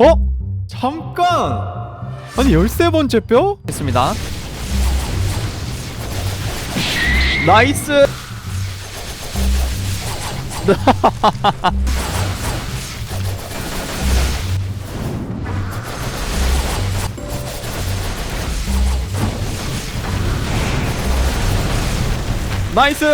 어? 잠깐! 아니 13번째 뼈? 했습니다 나이스! 나이스!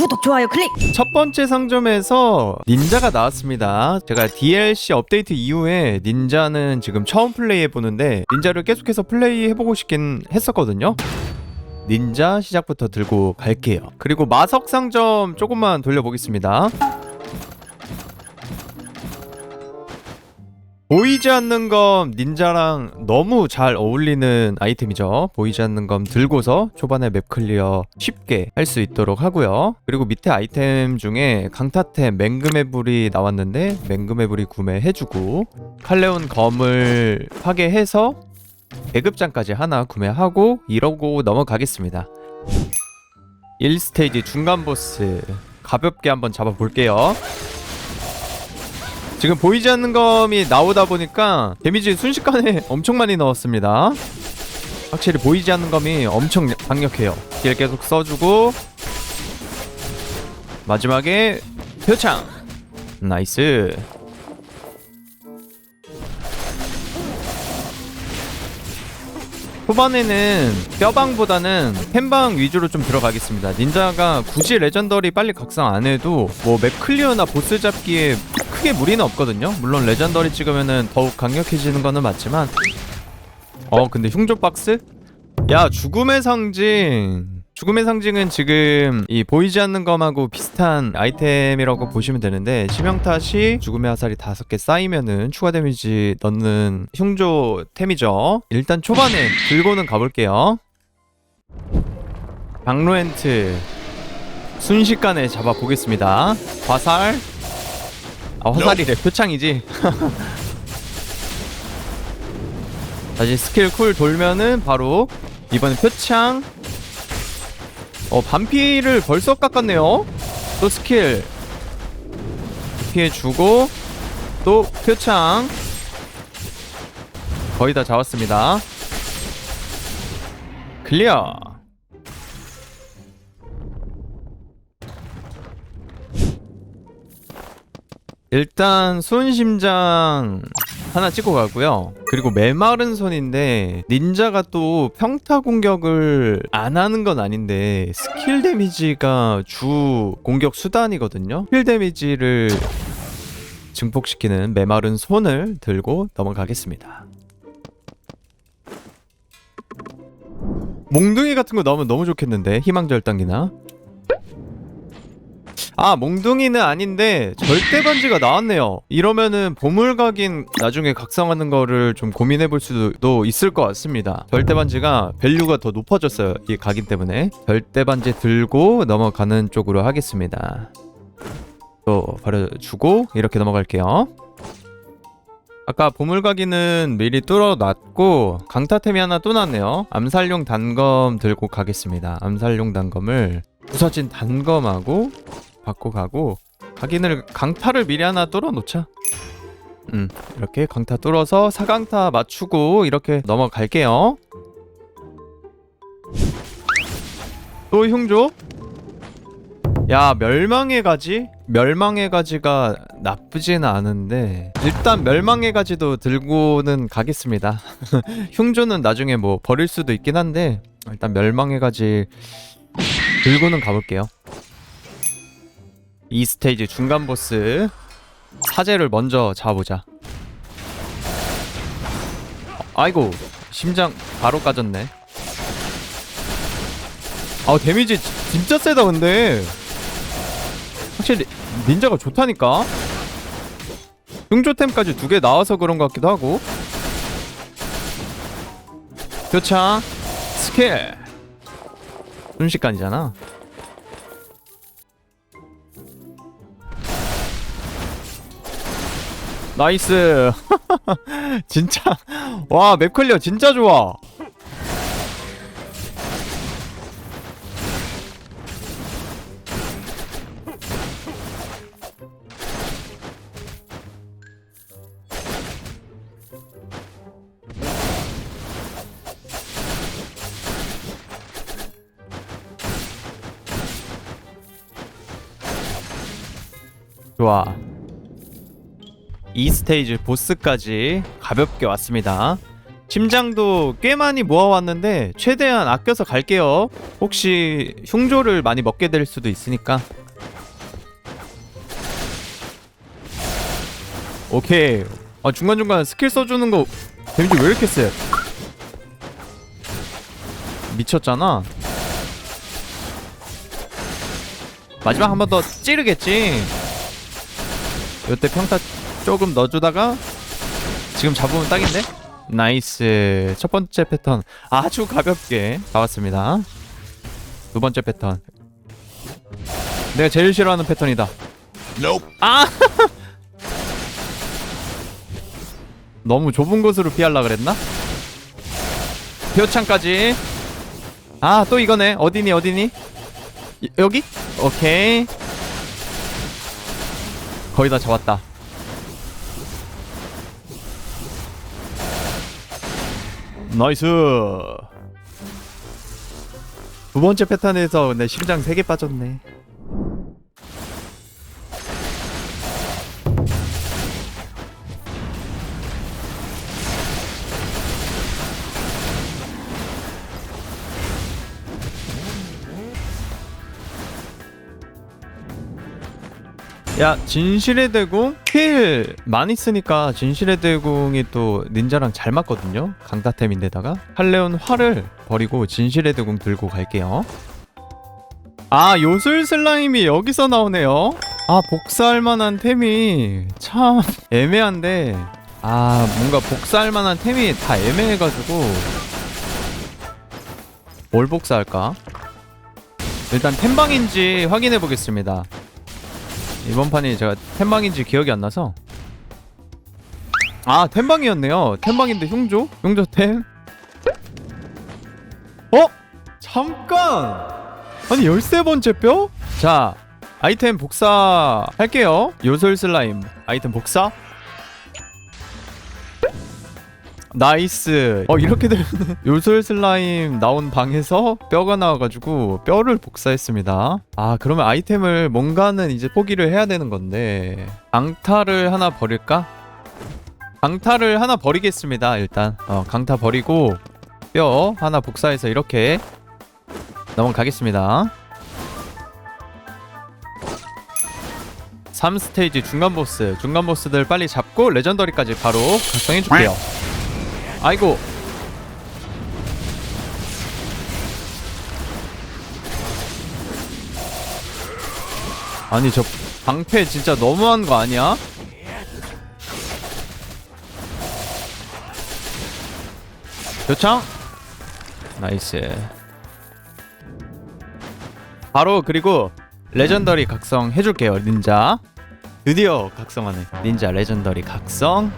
구독 좋아요 클릭 첫 번째 상점에서 닌자가 나왔습니다. 제가 DLC 업데이트 이후에 닌자는 지금 처음 플레이해 보는데 닌자를 계속해서 플레이해 보고 싶긴 했었거든요. 닌자 시작부터 들고 갈게요. 그리고 마석 상점 조금만 돌려보겠습니다. 보이지 않는 검 닌자랑 너무 잘 어울리는 아이템이죠. 보이지 않는 검 들고서 초반에 맵 클리어 쉽게 할 수 있도록 하고요. 그리고 밑에 아이템 중에 강타템 맹금의 불이 나왔는데 맹금의 불이 구매해주고 칼레온 검을 파괴해서 계급장까지 하나 구매하고 이러고 넘어가겠습니다. 1스테이지 중간 보스 가볍게 한번 잡아볼게요. 지금 보이지 않는 검이 나오다 보니까 데미지 순식간에 엄청 많이 넣었습니다. 확실히 보이지 않는 검이 엄청 강력해요. 딜 계속 써주고 마지막에 표창 나이스 후반에는 뼈방보다는 펜방 위주로 좀 들어가겠습니다. 닌자가 굳이 레전더리 빨리 각성 안 해도 뭐 맵 클리어나 보스 잡기에 크게 무리는 없거든요. 물론 레전더리 찍으면은 더욱 강력해지는 거는 맞지만 어 근데 흉조 박스? 야 죽음의 상징 죽음의 상징은 지금 이 보이지 않는 검하고 비슷한 아이템이라고 보시면 되는데 치명탓이 죽음의 화살이 다섯 개 쌓이면은 추가 데미지 넣는 흉조 템이죠. 일단 초반에 들고는 가볼게요. 박로엔트 순식간에 잡아보겠습니다. 화살. 아 화살이래 표창이지? 다시 스킬 쿨 돌면은 바로 이번엔 표창 어 반피를 벌써 깎았네요. 또 스킬. 피해주고 또 표창. 거의 다 잡았습니다. 클리어. 일단 손심장 하나 찍고 가고요. 그리고 메마른 손인데 닌자가 또 평타 공격을 안 하는 건 아닌데 스킬 데미지가 주 공격 수단이거든요. 스킬 데미지를 증폭시키는 메마른 손을 들고 넘어가겠습니다. 몽둥이 같은 거 넣으면 너무 좋겠는데 희망절단기나 아 몽둥이는 아닌데 절대 반지가 나왔네요. 이러면은 보물각인 나중에 각성하는 거를 좀 고민해 볼 수도 있을 것 같습니다. 절대 반지가 밸류가 더 높아졌어요 이 각인 때문에. 절대 반지 들고 넘어가는 쪽으로 하겠습니다. 또 버려주고 이렇게 넘어갈게요. 아까 보물각이는 미리 뚫어놨고 강타템이 하나 또 났네요. 암살용 단검 들고 가겠습니다. 암살용 단검을 부서진 단검하고 받고 가고 각인을 강타를 미리 하나 뚫어 놓자. 음 이렇게 강타 뚫어서 사강타 맞추고 이렇게 넘어갈게요. 또 흉조? 야 멸망의 가지? 멸망의 가지가 나쁘지는 않은데 일단 멸망의 가지도 들고는 가겠습니다. 흉조는 나중에 뭐 버릴 수도 있긴 한데 일단 멸망의 가지 들고는 가볼게요. 이 스테이지 중간 보스 사제를 먼저 잡아보자. 아이고 심장 바로 까졌네. 아 데미지 지- 진짜 세다 근데 확실히 닌자가 좋다니까. 흉조템까지 두 개 나와서 그런 것 같기도 하고. 교차 스킬 순식간이잖아. 나이스. 진짜. 와 맵 클리어 진짜 좋아. 좋아. 이 스테이지 보스까지 가볍게 왔습니다. 심장도 꽤 많이 모아왔는데 최대한 아껴서 갈게요. 혹시 흉조를 많이 먹게 될 수도 있으니까. 오케이. 아 중간중간 스킬 써주는 거 데미지 왜 이렇게 세? 미쳤잖아. 마지막 한 번 더 찌르겠지. 요때 평타 조금 넣어주다가 지금 잡으면 딱인데? 나이스. 첫 번째 패턴 아주 가볍게 나왔습니다. 두 번째 패턴. 내가 제일 싫어하는 패턴이다. 아! 너무 좁은 곳으로 피하려 그랬나? 표창까지. 아, 또 이거네. 어디니, 어디니? 이- 여기? 오케이. 거의 다 잡았다. 나이스. 두 번째 패턴에서 내 심장 3개 빠졌네. 야 진실의 대궁 힐 많이 쓰니까 진실의 대궁이 또 닌자랑 잘 맞거든요. 강타템인데다가. 할레온 활을 버리고 진실의 대궁 들고 갈게요. 아 요술 슬라임이 여기서 나오네요. 아 복사할 만한 템이 참 애매한데. 아 뭔가 복사할 만한 템이 다 애매해가지고. 뭘 복사할까? 일단 템방인지 확인해 보겠습니다 이번 판이 제가 템방인지 기억이 안 나서 아 템방이었네요 템방인데 흉조? 흉조 템? 어? 잠깐! 아니 13번째 뼈? 자 아이템 복사 할게요 요술 슬라임 아이템 복사 나이스. 어 이렇게 되면 요술 슬라임 나온 방에서 뼈가 나와가지고 뼈를 복사했습니다. 아 그러면 아이템을 뭔가는 이제 포기를 해야 되는 건데. 강타를 하나 버릴까? 강타를 하나 버리겠습니다 일단. 어 강타 버리고 뼈 하나 복사해서 이렇게 넘어가겠습니다. 3스테이지 중간 보스. 중간 보스들 빨리 잡고 레전더리까지 바로 작성해줄게요 아이고. 아니 저 방패 진짜 너무한 거 아니야? 요청 나이스. 바로 그리고 레전더리 각성 해줄게요 닌자. 드디어 각성하네. 닌자 레전더리 각성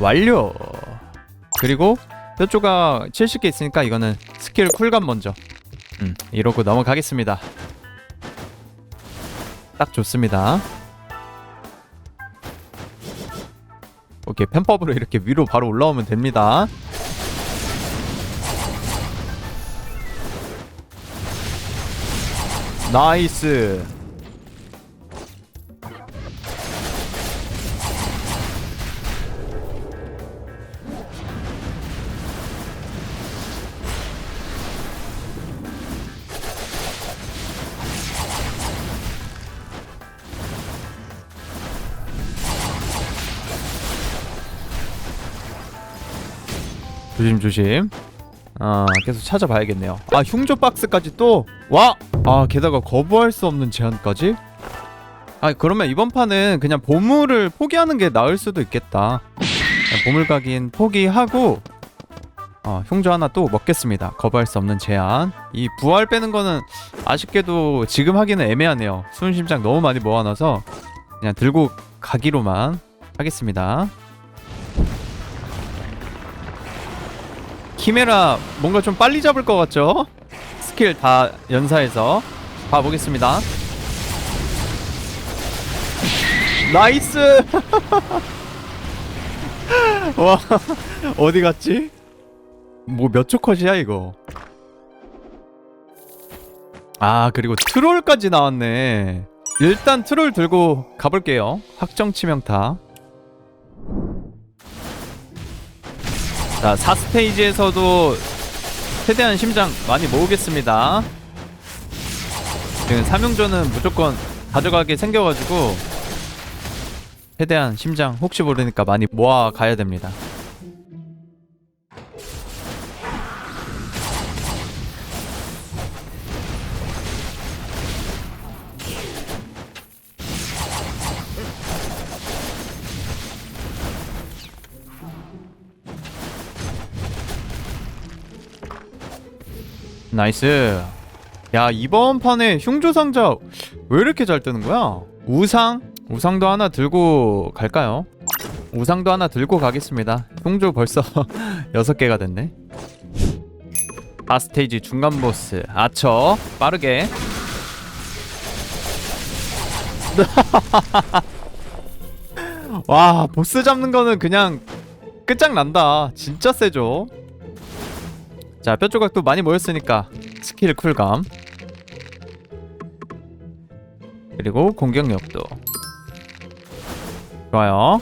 완료. 그리고 뼈 조각 70개 있으니까 이거는 스킬 쿨감 먼저. 음 이러고 넘어가겠습니다. 딱 좋습니다. 오케이 펜법으로 이렇게 위로 바로 올라오면 됩니다. 나이스 조심 조심. 아 계속 찾아봐야겠네요. 아 흉조 박스까지 또 와. 아 게다가 거부할 수 없는 제한까지. 아 그러면 이번 판은 그냥 보물을 포기하는 게 나을 수도 있겠다. 그냥 보물 각인 포기하고 어, 흉조 하나 또 먹겠습니다. 거부할 수 없는 제한. 이 부활 빼는 거는 아쉽게도 지금 하기는 애매하네요. 순심장 너무 많이 모아놔서 그냥 들고 가기로만 하겠습니다. 키메라 뭔가 좀 빨리 잡을 것 같죠? 스킬 다 연사해서 봐보겠습니다. 나이스! 와 어디 갔지? 뭐 몇 초 컷이야 이거? 아 그리고 트롤까지 나왔네. 일단 트롤 들고 가볼게요. 확정 치명타. 자, 4스테이지에서도 최대한 심장 많이 모으겠습니다. 지금 삼용전은 무조건 가져가게 생겨가지고 최대한 심장 혹시 모르니까 많이 모아 가야 됩니다. 나이스. 야 이번 판에 흉조 상자 왜 이렇게 잘 뜨는 거야? 우상? 우상도 하나 들고 갈까요? 우상도 하나 들고 가겠습니다. 흉조 벌써 6개가 됐네. 아 스테이지 중간 보스 아처 빠르게 와 보스 잡는 거는 그냥 끝장난다 진짜 세죠 자 뼈조각도 많이 모였으니까 스킬 쿨감. 그리고 공격력도. 좋아요.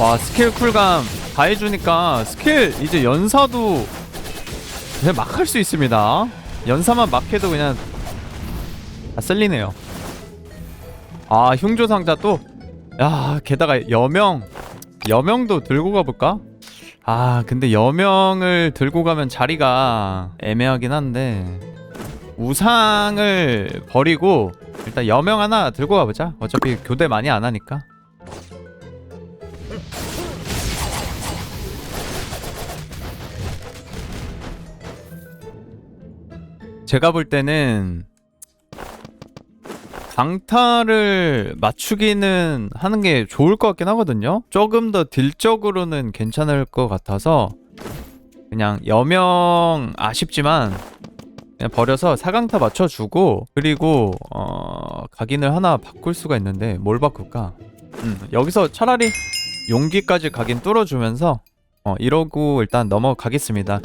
와 스킬 쿨감 다 해주니까 스킬 이제 연사도 막 할 수 있습니다 연사만 막 해도 그냥 다 쓸리네요. 아 흉조 상자 또 야 게다가 여명 여명도 들고 가볼까? 아 근데 여명을 들고 가면 자리가 애매하긴 한데 우상을 버리고 일단 여명 하나 들고 가보자. 어차피 교대 많이 안 하니까 제가 볼 때는 강타를 맞추기는 하는 게 좋을 것 같긴 하거든요. 조금 더 딜적으로는 괜찮을 것 같아서 그냥 여명 아쉽지만 그냥 버려서 사강타 맞춰주고 그리고 어 각인을 하나 바꿀 수가 있는데 뭘 바꿀까? 음, 여기서 차라리 용기까지 각인 뚫어주면서 어 이러고 일단 넘어가겠습니다.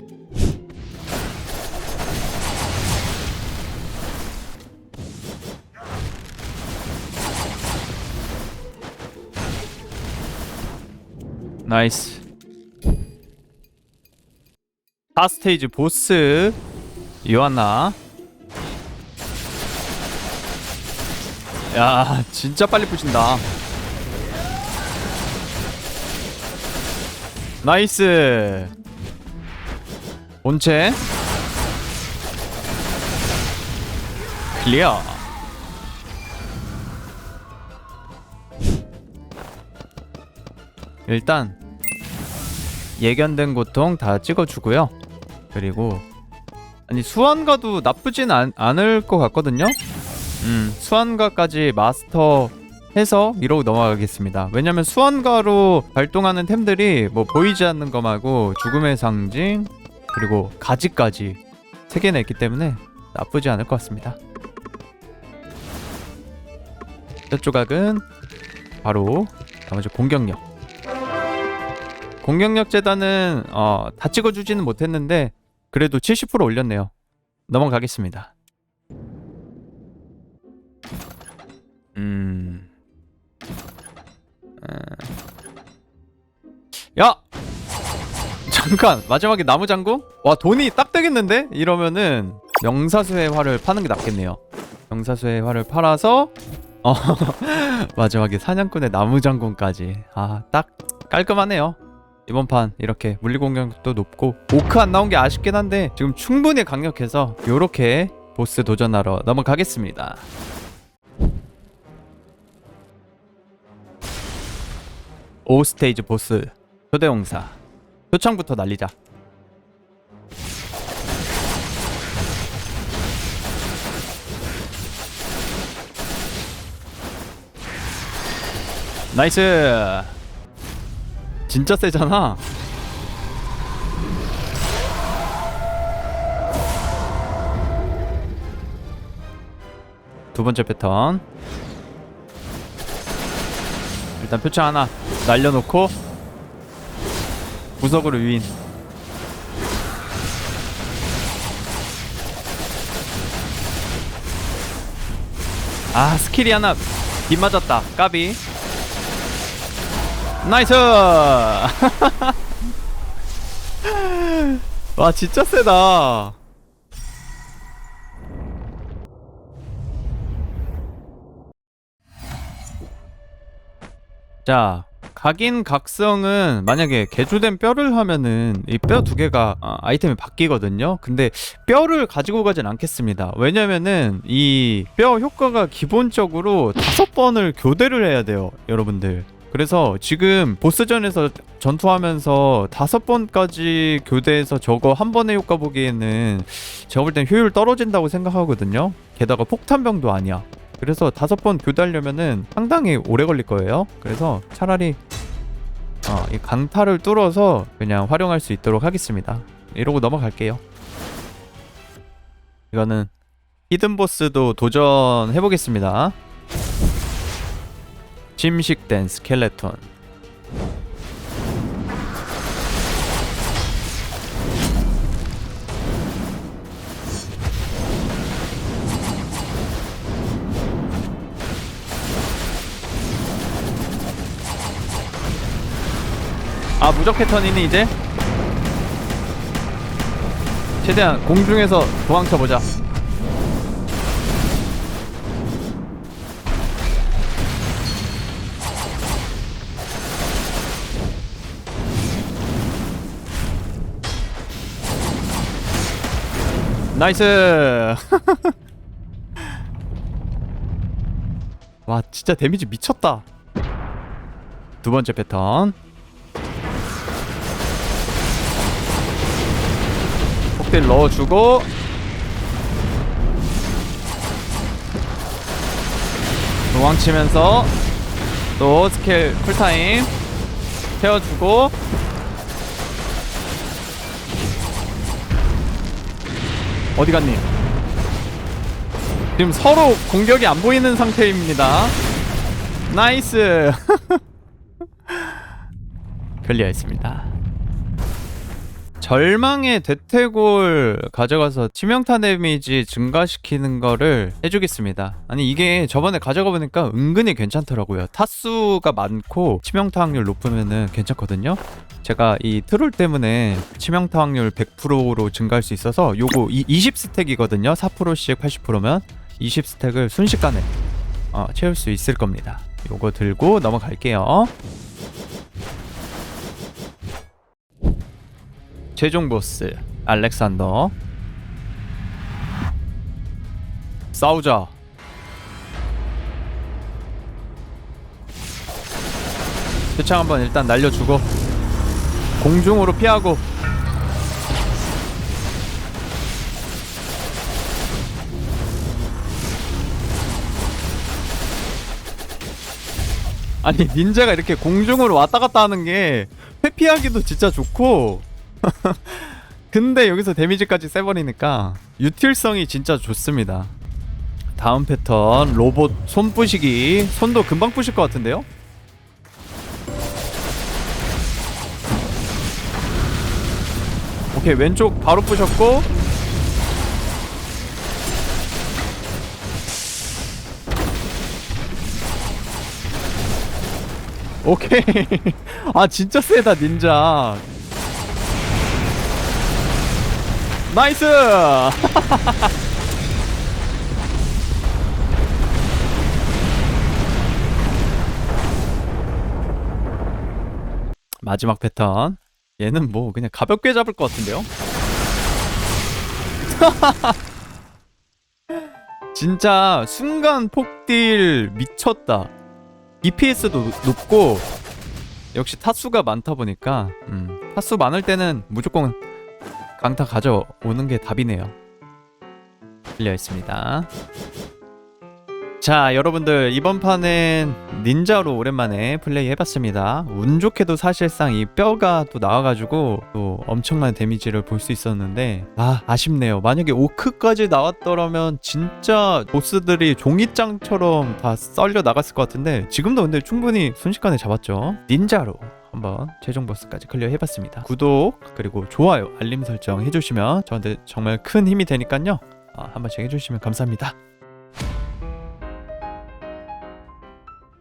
나이스. 4스테이지 보스. 요한나. 야 진짜 빨리 부신다. 나이스. 본체. 클리어 일단 예견된 고통 다 찍어주고요. 그리고 아니 수완가도 나쁘진 않, 않을 것 같거든요. 음 수완가까지 마스터 해서 이러고 넘어가겠습니다. 왜냐면 수완가로 발동하는 템들이 뭐 보이지 않는 거 말고 죽음의 상징 그리고 가지까지 세 개나 있기 때문에 나쁘지 않을 것 같습니다. 첫 조각은 바로 나머지 공격력. 공격력 재단은 어, 다 찍어주지는 못했는데 그래도 70% 올렸네요. 넘어가겠습니다. 음, 에... 야, 잠깐 마지막에 나무 장구? 와 돈이 딱 되겠는데? 이러면은 명사수의 활을 파는 게 낫겠네요. 명사수의 활을 팔아서 어 마지막에 사냥꾼의 나무 장군까지 아 딱 깔끔하네요. 이번 판 이렇게 물리 공격도 높고 오크 안 나온 게 아쉽긴 한데 지금 충분히 강력해서 요렇게 보스 도전하러 넘어가겠습니다. 오 스테이지 보스 초대용사 표창부터 날리자. 나이스 진짜 세잖아. 두 번째 패턴. 일단 표창 하나 날려놓고 구석으로 유인 아 스킬이 하나 빗 맞았다 까비 나이스! 와 진짜 세다. 자 각인 각성은 만약에 개조된 뼈를 하면은 이 뼈 두 개가 아, 아이템이 바뀌거든요. 근데 뼈를 가지고 가진 않겠습니다. 왜냐면은 이 뼈 효과가 기본적으로 다섯 번을 교대를 해야 돼요 여러분들 그래서 지금 보스전에서 전투하면서 다섯 번까지 교대해서 저거 한 번의 효과 보기에는 제가 볼 땐 효율 떨어진다고 생각하거든요 게다가 폭탄병도 아니야 그래서 다섯 번 교대하려면은 상당히 오래 걸릴 거예요. 그래서 차라리 어, 이 강타를 뚫어서 그냥 활용할 수 있도록 하겠습니다. 이러고 넘어갈게요. 이거는 히든 보스도 도전해 보겠습니다. 침식된 스켈레톤. 아 무적 패턴이니 이제? 최대한 공중에서 도망쳐 보자. 나이스. 와 진짜 데미지 미쳤다. 두 번째 패턴. 폭딜 넣어주고 도망치면서 또 스킬 쿨타임 태워주고 어디 갔니? 지금 서로 공격이 안 보이는 상태입니다. 나이스. 클리어했습니다 절망의 대퇴골 가져가서 치명타 데미지 증가시키는 거를 해주겠습니다. 아니 이게 저번에 가져가 보니까 은근히 괜찮더라고요. 타수가 많고 치명타 확률 높으면은 괜찮거든요. 제가 이 트롤 때문에 치명타 확률 100%로 증가할 수 있어서 요거 이 20스택이거든요. 4%씩 80%면 20스택을 순식간에 어, 채울 수 있을 겁니다. 요거 들고 넘어갈게요. 최종 보스 알렉산더. 싸우자. 표창 한번 일단 날려주고 공중으로 피하고. 아니 닌자가 이렇게 공중으로 왔다 갔다 하는 게 회피하기도 진짜 좋고 근데 여기서 데미지까지 세버리니까 유틸성이 진짜 좋습니다. 다음 패턴 로봇 손 부시기 손도 금방 부실 것 같은데요? 오케이 왼쪽 바로 부셨고 오케이 아 진짜 세다 닌자 나이스! 마지막 패턴. 얘는 뭐 그냥 가볍게 잡을 것 같은데요? 진짜 순간 폭딜 미쳤다. DPS도 높고 역시 타수가 많다 보니까 음, 타수 많을 때는 무조건 강타 가져오는 게 답이네요. 들려 있습니다. 자 여러분들 이번 판은 닌자로 오랜만에 플레이 해봤습니다 운 좋게도 사실상 이 뼈가 또 나와가지고 또 엄청난 데미지를 볼 수 있었는데 아 아쉽네요 만약에 오크까지 나왔더라면 진짜 보스들이 종이장처럼 다 썰려 나갔을 것 같은데 지금도 근데 충분히 순식간에 잡았죠 닌자로 한번 최종 보스까지 클리어 해봤습니다. 구독 그리고 좋아요 알림 설정 해주시면 저한테 정말 큰 힘이 되니까요. 아, 한 번씩 해주시면 감사합니다